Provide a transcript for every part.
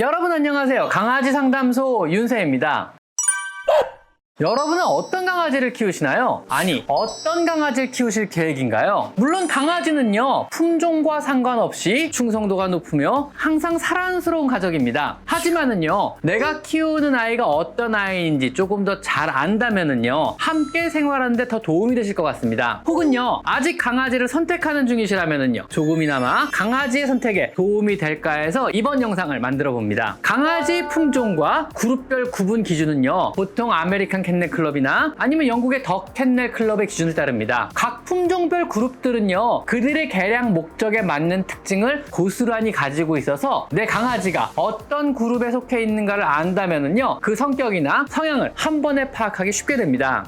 여러분 안녕하세요. 강아지 상담소 윤세입니다. 여러분은 어떤 강아지를 키우시나요? 아니, 어떤 강아지를 키우실 계획인가요? 물론 강아지는요, 품종과 상관없이 충성도가 높으며 항상 사랑스러운 가족입니다. 하지만은요, 내가 키우는 아이가 어떤 아이인지 조금 더 잘 안다면은요, 함께 생활하는데 더 도움이 되실 것 같습니다. 혹은요, 아직 강아지를 선택하는 중이시라면은요, 조금이나마 강아지의 선택에 도움이 될까 해서 이번 영상을 만들어 봅니다. 강아지 품종과 그룹별 구분 기준은요, 보통 아메리칸 캔넬 클럽이나 아니면 영국의 더 캔넬 클럽의 기준을 따릅니다. 각 품종별 그룹들은요, 그들의 개량 목적에 맞는 특징을 고스란히 가지고 있어서 내 강아지가 어떤 그룹 에 속해 있는가를 안다면은요, 그 성격이나 성향을 한 번에 파악하기 쉽게 됩니다.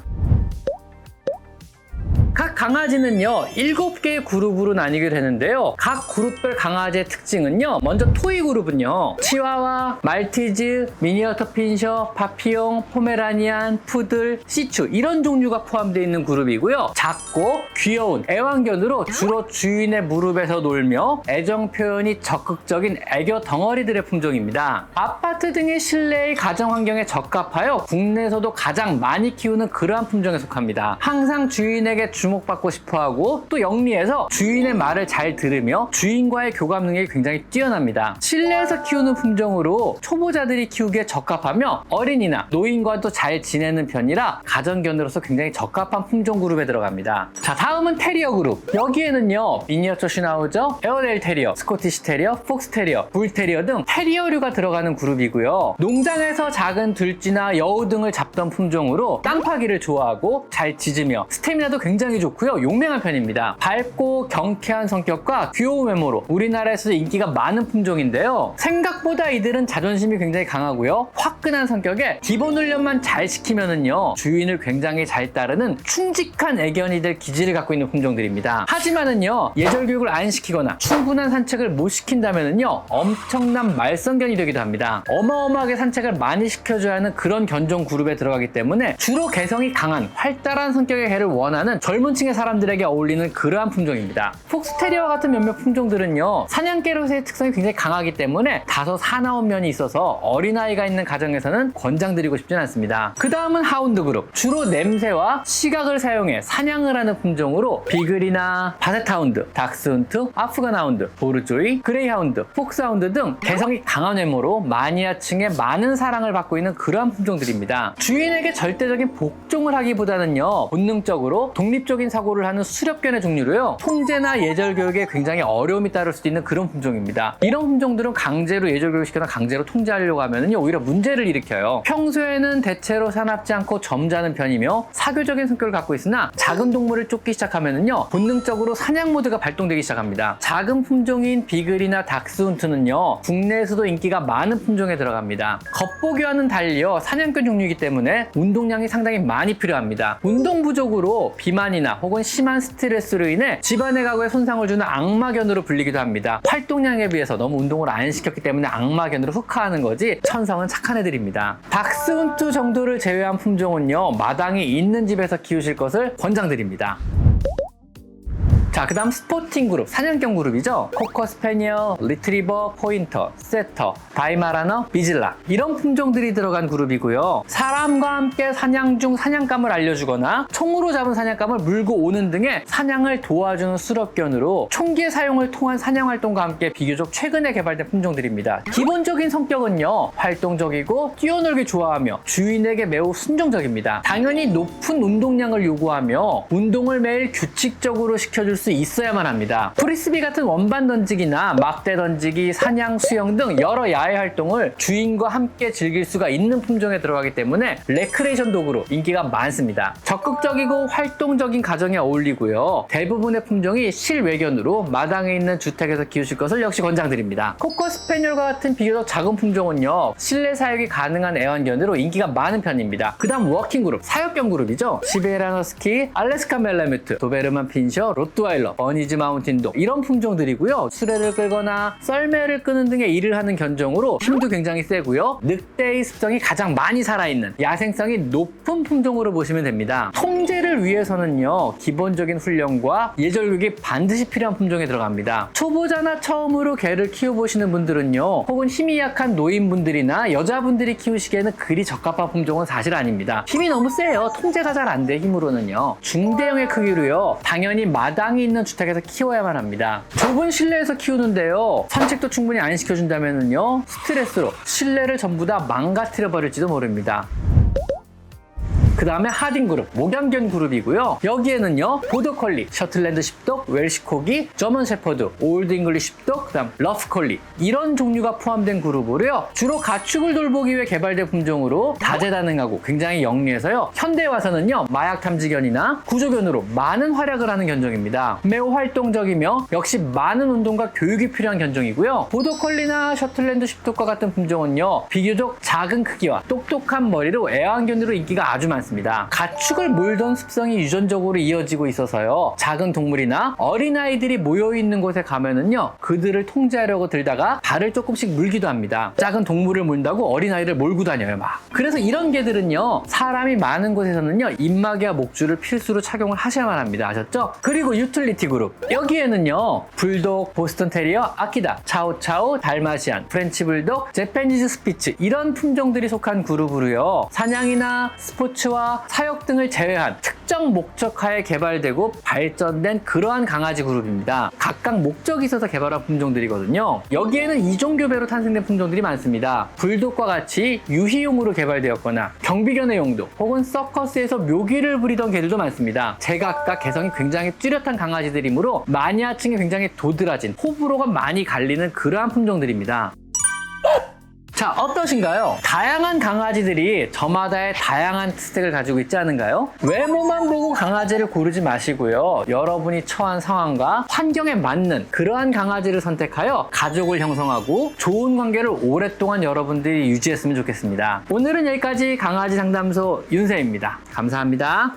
각 강아지는요, 7개의 그룹으로 나뉘게 되는데요. 각 그룹별 강아지의 특징은요, 먼저 토이 그룹은요, 치와와, 말티즈, 미니어터 핀셔, 파피용, 포메라니안, 푸들, 시추, 이런 종류가 포함되어 있는 그룹이고요. 작고 귀여운 애완견으로 주로 주인의 무릎에서 놀며 애정 표현이 적극적인 애교 덩어리들의 품종입니다. 아파트 등의 실내의 가정 환경에 적합하여 국내에서도 가장 많이 키우는 그러한 품종에 속합니다. 항상 주인에게 주목 받고 싶어 하고 또 영리해서 주인의 말을 잘 들으며 주인과의 교감 능력이 굉장히 뛰어납니다. 실내에서 키우는 품종으로 초보자들이 키우기에 적합하며 어린이나 노인과도 잘 지내는 편이라 가정견으로서 굉장히 적합한 품종 그룹에 들어갑니다. 자 다음은 테리어 그룹. 여기에는요 미니어처 슈나우저, 에어데일 테리어, 스코티시 테리어, 폭스 테리어, 불 테리어 등 테리어류가 들어가는 그룹이고요. 농장에서 작은 들쥐나 여우 등을 잡던 품종으로 땅 파기를 좋아하고 잘 짖으며 스태미나도 굉장히 좋 고요. 용맹한 편입니다. 밝고 경쾌한 성격과 귀여운 외모로 우리나라에서 인기가 많은 품종인데요. 생각보다 이들은 자존심이 굉장히 강하고요. 화끈한 성격에 기본 훈련만 잘 시키면은요. 주인을 굉장히 잘 따르는 충직한 애견이들 기질을 갖고 있는 품종들입니다. 하지만은요. 예절 교육을 안 시키거나 충분한 산책을 못 시킨다면은요. 엄청난 말썽견이 되기도 합니다. 어마어마하게 산책을 많이 시켜줘야 하는 그런 견종 그룹에 들어가기 때문에 주로 개성이 강한 활달한 성격의 개를 원하는 젊은 층의 사람들에게 어울리는 그러한 품종입니다. 폭스테리어와 같은 몇몇 품종들은요. 사냥개로서의 특성이 굉장히 강하기 때문에 다소 사나운 면이 있어서 어린아이가 있는 가정에서는 권장드리고 싶진 않습니다. 그 다음은 하운드 그룹. 주로 냄새와 시각을 사용해 사냥을 하는 품종으로 비글이나 바세타운드, 닥스훈트, 아프간하운드, 보르조이, 그레이하운드, 폭스하운드 등 개성이 강한 외모로 마니아층의 많은 사랑을 받고 있는 그러한 품종들입니다. 주인에게 절대적인 복종을 하기보다는요, 본능적으로 독립적 인 사고를 하는 수렵견의 종류로요, 통제나 예절 교육에 굉장히 어려움이 따를 수도 있는 그런 품종입니다. 이런 품종들은 강제로 예절 교육시거나 강제로 통제하려고 하면요, 오히려 문제를 일으켜요. 평소에는 대체로 사납지 않고 점잖은 편이며 사교적인 성격을 갖고 있으나 작은 동물을 쫓기 시작하면요, 본능적으로 사냥 모드가 발동되기 시작합니다. 작은 품종인 비글이나 닥스훈트는요, 국내에서도 인기가 많은 품종에 들어갑니다. 겉보기와는 달리요, 사냥견 종류이기 때문에 운동량이 상당히 많이 필요합니다. 운동 부족으로 비만이 나 혹은 심한 스트레스로 인해 집안의 가구에 손상을 주는 악마견으로 불리기도 합니다. 활동량에 비해서 너무 운동을 안 시켰기 때문에 악마견으로 흑화하는 거지 천성은 착한 애들입니다. 닥스훈트 정도를 제외한 품종은요, 마당이 있는 집에서 키우실 것을 권장드립니다. 자, 그 다음 스포팅 그룹, 사냥견 그룹이죠. 코커 스패니어, 리트리버, 포인터, 세터, 다이마라너, 비질라. 이런 품종들이 들어간 그룹이고요. 사람과 함께 사냥 중 사냥감을 알려주거나 총으로 잡은 사냥감을 물고 오는 등의 사냥을 도와주는 수렵견으로 총기의 사용을 통한 사냥 활동과 함께 비교적 최근에 개발된 품종들입니다. 기본적인 성격은요, 활동적이고 뛰어놀기 좋아하며 주인에게 매우 순종적입니다. 당연히 높은 운동량을 요구하며 운동을 매일 규칙적으로 시켜줄 수 있어야만 합니다. 프리스비 같은 원반 던지기나 막대 던지기, 사냥, 수영 등 여러 야외 활동을 주인과 함께 즐길 수가 있는 품종에 들어가기 때문에 레크레이션 도구로 인기가 많습니다. 적극적이고 활동적인 가정에 어울리고요. 대부분의 품종이 실외견으로 마당에 있는 주택에서 키우실 것을 역시 권장드립니다. 코커 스패니얼과 같은 비교적 작은 품종은요. 실내 사육이 가능한 애완견으로 인기가 많은 편입니다. 그 다음 워킹 그룹, 사육견 그룹이죠. 시베리안 허스키, 알래스카 멜라뮤트, 도베르만 핀셔, 로트와일 러 로트와일러, 버니즈 마운틴독 이런 품종들이고요. 수레를 끌거나 썰매를 끄는 등의 일을 하는 견종으로 힘도 굉장히 세고요. 늑대의 습성이 가장 많이 살아있는 야생성이 높은 품종으로 보시면 됩니다. 통제를 위해서는요. 기본적인 훈련과 예절교육이 반드시 필요한 품종에 들어갑니다. 초보자나 처음으로 개를 키워보시는 분들은요. 혹은 힘이 약한 노인분들이나 여자분들이 키우시기에는 그리 적합한 품종은 사실 아닙니다. 힘이 너무 세요. 통제가 잘 안 돼, 힘으로는요. 중대형의 크기로요. 당연히 마당 이 있는 주택에서 키워야만 합니다. 좁은 실내에서 키우는데요. 산책도 충분히 안 시켜준다면요. 스트레스로 실내를 전부 다 망가뜨려 버릴지도 모릅니다. 그 다음에 하딩 그룹, 목양견 그룹이고요. 여기에는요, 보더컬리, 셔틀랜드 십독, 웰시코기, 저먼 셰퍼드, 올드 잉글리시 십독, 그 다음 러프컬리 이런 종류가 포함된 그룹으로요. 주로 가축을 돌보기 위해 개발된 품종으로 다재다능하고 굉장히 영리해서요. 현대에 와서는요, 마약 탐지견이나 구조견으로 많은 활약을 하는 견종입니다. 매우 활동적이며 역시 많은 운동과 교육이 필요한 견종이고요. 보더컬리나 셔틀랜드 십독과 같은 품종은요, 비교적 작은 크기와 똑똑한 머리로 애완견으로 인기가 아주 많습니다. 가축을 몰던 습성이 유전적으로 이어지고 있어서요. 작은 동물이나 어린아이들이 모여있는 곳에 가면은요. 그들을 통제하려고 들다가 발을 조금씩 물기도 합니다. 작은 동물을 물다고 어린아이를 몰고 다녀요, 막. 그래서 이런 개들은요. 사람이 많은 곳에서는요. 입마개와 목줄을 필수로 착용을 하셔야만 합니다. 아셨죠? 그리고 유틸리티 그룹. 여기에는요. 불독, 보스턴 테리어, 아키다, 차오차오, 달마시안, 프렌치 불독, 제페니즈 스피츠 이런 품종들이 속한 그룹으로요. 사냥이나 스포츠 와 사육 등을 제외한 특정 목적하에 개발되고 발전된 그러한 강아지 그룹입니다. 각각 목적이 있어서 개발한 품종들이거든요. 여기에는 이종교배로 탄생된 품종들이 많습니다. 불독과 같이 유희용으로 개발되었거나 경비견의 용도 혹은 서커스에서 묘기를 부리던 개들도 많습니다. 제각각 개성이 굉장히 뚜렷한 강아지들이므로 마니아층이 굉장히 도드라진 호불호가 많이 갈리는 그러한 품종들입니다. 자, 어떠신가요? 다양한 강아지들이 저마다의 다양한 특색을 가지고 있지 않은가요? 외모만 보고 강아지를 고르지 마시고요. 여러분이 처한 상황과 환경에 맞는 그러한 강아지를 선택하여 가족을 형성하고 좋은 관계를 오랫동안 여러분들이 유지했으면 좋겠습니다. 오늘은 여기까지 강아지 상담소 윤세입니다. 감사합니다.